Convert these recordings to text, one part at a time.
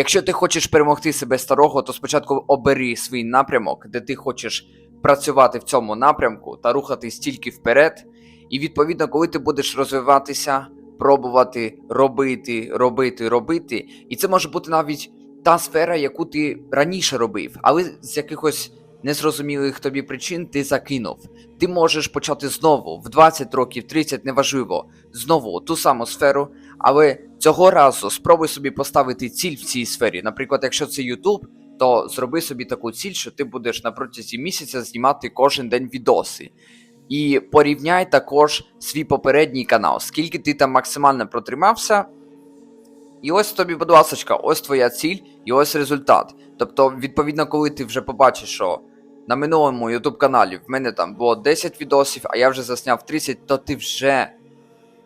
Якщо ти хочеш перемогти себе старого, то спочатку обери свій напрямок, де ти хочеш працювати в цьому напрямку та рухатись тільки вперед. І відповідно, коли ти будеш розвиватися, пробувати робити, робити, робити, і це може бути навіть та сфера, яку ти раніше робив, але з якихось незрозумілих тобі причин ти закинув. Ти можеш почати знову в 20 років, 30, неважливо, знову ту саму сферу, але цього разу спробуй собі поставити ціль в цій сфері. Наприклад, якщо це YouTube, то зроби собі таку ціль, що ти будеш на протязі місяця знімати кожен день відоси. І порівняй також свій попередній канал, скільки ти там максимально протримався. І ось тобі, будь ласочка, ось твоя ціль і ось результат. Тобто, відповідно, коли ти вже побачиш, що на минулому YouTube каналі в мене там було 10 відосів, а я вже засняв 30, то ти вже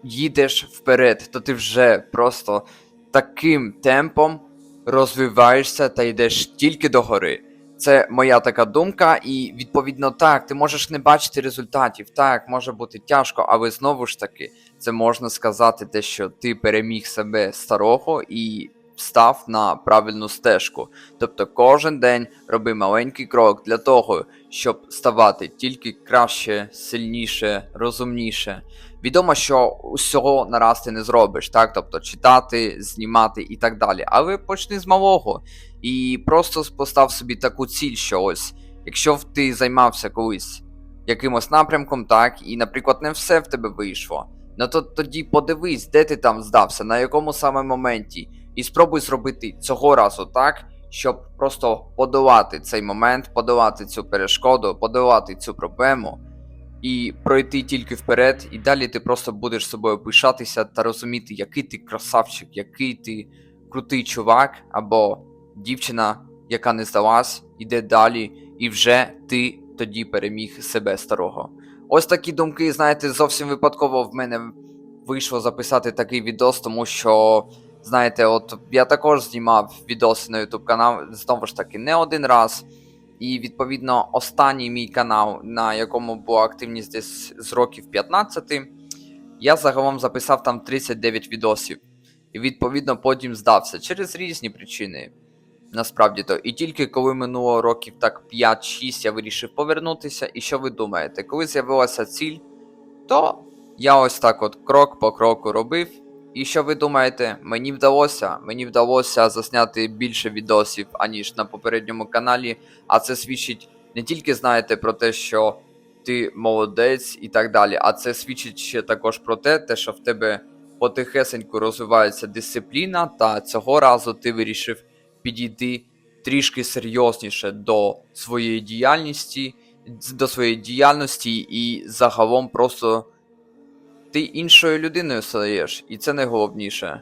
їдеш вперед, то ти вже просто таким темпом розвиваєшся та йдеш тільки до гори. Це моя така думка, і відповідно так, ти можеш не бачити результатів. Так, може бути тяжко, але знову ж таки, це можна сказати, те, що ти переміг себе старого і став на правильну стежку. Тобто кожен день роби маленький крок для того, щоб ставати тільки краще, сильніше, розумніше. Відомо, що усього нараз ти не зробиш, так? Тобто читати, знімати і так далі. Але почни з малого. І просто постав собі таку ціль, що ось, якщо ти займався колись якимось напрямком, так, і, наприклад, не все в тебе вийшло, ну то тоді подивись, де ти там здався, на якому саме моменті, і спробуй зробити цього разу так, щоб просто подолати цей момент, подолати цю перешкоду, подолати цю проблему. І пройти тільки вперед, і далі ти просто будеш собою пишатися та розуміти, який ти красавчик, який ти крутий чувак, або дівчина, яка не здалась, іде далі, і вже ти тоді переміг себе старого. Ось такі думки, знаєте, зовсім випадково в мене вийшло записати такий відос, тому що, знаєте, от я також знімав відоси на YouTube канал, знову ж таки, не один раз. І відповідно останній мій канал, на якому була активність десь з років 15, я загалом записав там 39 відосів. І відповідно потім здався через різні причини. Насправді то. І тільки коли минуло років так 5-6, я вирішив повернутися. І що ви думаєте? Коли з'явилася ціль, то я ось так от крок по кроку робив. І що ви думаєте, мені вдалося? Мені вдалося засняти більше відосів, аніж на попередньому каналі, а це свідчить не тільки знаєте про те, що ти молодець і так далі, а це свідчить ще також про те, те, що в тебе потихесеньку розвивається дисципліна, та цього разу ти вирішив підійти трішки серйозніше до своєї діяльності, до своєї діяльності і загалом просто ти іншою людиною стаєш, і це найголовніше.